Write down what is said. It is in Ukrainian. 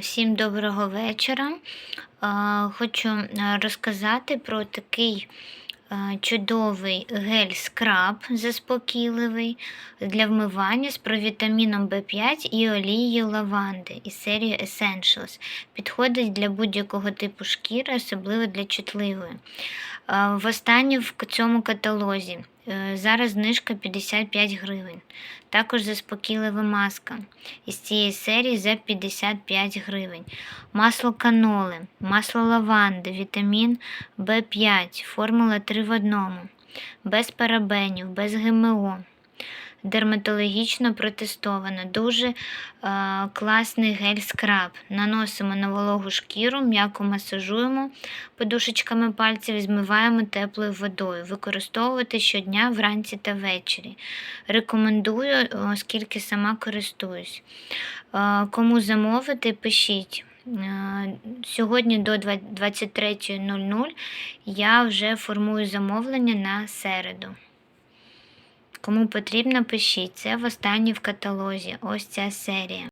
Всім доброго вечора. Хочу е, розказати про такий е, чудовий гель-скраб заспокійливий для вмивання з провітаміном В5 і олією лаванди із серії Essentials. Підходить для будь-якого типу шкіри, особливо для чутливої. Е, Востаннє в цьому каталозі. Е, Зараз знижка 55 гривень. Також заспокійлива маска із цієї серії за 55 гривень. Масло каноли, масло лаванди, вітамін В5, формула 3 в одному, без парабенів, без ГМО. Дерматологічно протестовано. Дуже е, класний гель-скраб. Наносимо на вологу шкіру, м'яко масажуємо подушечками пальців і змиваємо теплою водою. Використовувати щодня вранці та ввечері. Рекомендую, оскільки сама користуюсь. Е, Кому замовити, пишіть. Е, Сьогодні до 23.00 я вже формую замовлення на середу. Кому потрібно, пишіть. Це в останній в каталозі. Ось ця серія.